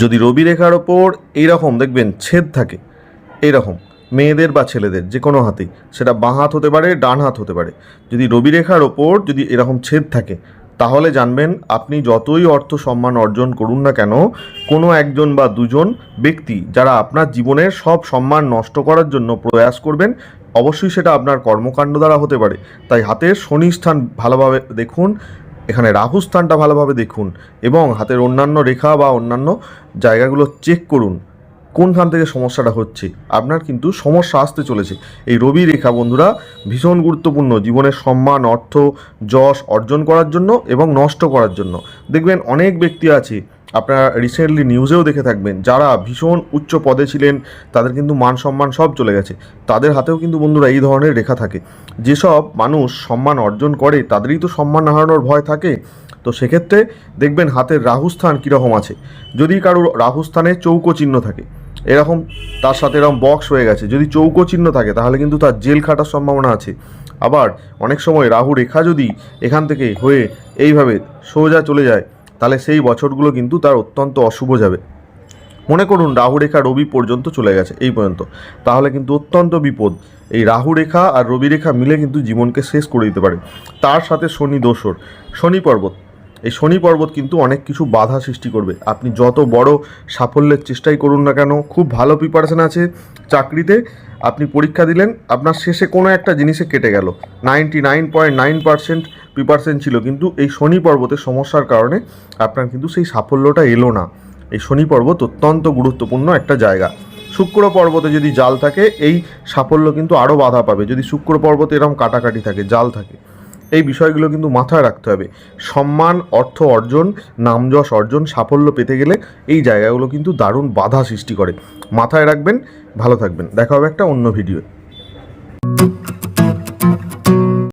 যদি রবি রেখার ওপর এইরকম দেখবেন ছেদ থাকে, এইরকম, মেয়েদের বা ছেলেদের, যে কোনো হাতেই, সেটা বাঁ হাত হতে পারে, ডান হাত হতে পারে। যদি রবি রেখার ওপর যদি এরকম ছেদ থাকে, তাহলে জানবেন আপনি যতই অর্থ সম্মান অর্জন করুন না কেন, কোনো একজন বা দুজন ব্যক্তি যারা আপনার জীবনের সব সম্মান নষ্ট করার জন্য প্রয়াস করবেন, অবশ্যই সেটা আপনার কর্মকাণ্ড দ্বারা হতে পারে। তাই হাতের শনি স্থান ভালোভাবে দেখুন এখানে রাহু স্থানটা ভালোভাবে দেখুন এবং হাতের অন্যান্য রেখা বা অন্যান্য জায়গাগুলো চেক করুন, কোনখান থেকে সমস্যাটা হচ্ছে। আপনার কিন্তু সমস্যা আসতে চলেছে। এই রবি রেখা বন্ধুরা ভীষণ গুরুত্বপূর্ণ জীবনের সম্মান, অর্থ, যশ অর্জন করার জন্য এবং নষ্ট করার জন্য। দেখবেন অনেক ব্যক্তি আছে আপনারা রিসেন্টলি নিউজেও দেখে থাকবেন, যারা ভীষণ উচ্চ পদে ছিলেন, তাদের কিন্তু মান সম্মান সব চলে গেছে। তাদের হাতেও কিন্তু বন্ধুরা এই ধরনের রেখা থাকে। যেসব মানুষ সম্মান অর্জন করে, তাদেরই তো সম্মান হারানোর ভয় থাকে। তো সেক্ষেত্রে দেখবেন হাতের রাহুস্থান কীরকম আছে। যদি কারোর রাহুস্থানে চৌকো চিহ্ন থাকে, এরকম তার সাথে এরকম বক্স হয়ে গেছে, যদি চৌকো চিহ্ন থাকে, তাহলে কিন্তু তার জেল খাটার সম্ভাবনা আছে। আবার অনেক সময় রাহু রেখা যদি এখান থেকে হয়ে এইভাবে সোজা চলে যায় তাহলে সেই বছরগুলো কিন্তু তার অত্যন্ত অশুভ যাবে। মনে করুন রাহু রেখা রবি পর্যন্ত চলে গেছে, এই পর্যন্ত। তাহলে কিন্তু অত্যন্ত বিপদ। এই রাহু রেখা আর রবি রেখা মিলে কিন্তু জীবনকে শেষ করে দিতে পারে। তার সাথে শনি দোসর, শনি পর্বত। এই শনি পর্বত কিন্তু অনেক কিছু বাধা সৃষ্টি করবে। আপনি যত বড় সাফল্যের চেষ্টাই করুন না কেন, খুব ভালো প্রিপারেশন আছে চাকরিতে। আপনি পরীক্ষা দিলেন, আপনার শেষে কোনো একটা জিনিসে কেটে গেল। Ninety nine point nine percent preparation ছিল, কিন্তু এই শনি পর্বতের সমস্যার কারণে আপনার কিন্তু সেই সাফল্যটা এলো না। এই শনি পর্বত অত্যন্ত গুরুত্বপূর্ণ একটা জায়গা। শুক্র পর্বতে যদি জাল থাকে, এই সাফল্য কিন্তু আরও বাধা পাবে। যদি শুক্র পর্বতে এরকম কাটাকাটি থাকে, জাল থাকে, এই বিষয়গুলো কিন্তু মাথায় রাখতে হবে। সম্মান, অর্থ অর্জন, নামযশ অর্জন, সাফল্য পেতে গেলে এই জায়গাগুলো কিন্তু দারুণ বাধা সৃষ্টি করে। মাথায় রাখবেন, ভালো থাকবেন। দেখা হবে একটা অন্য ভিডিও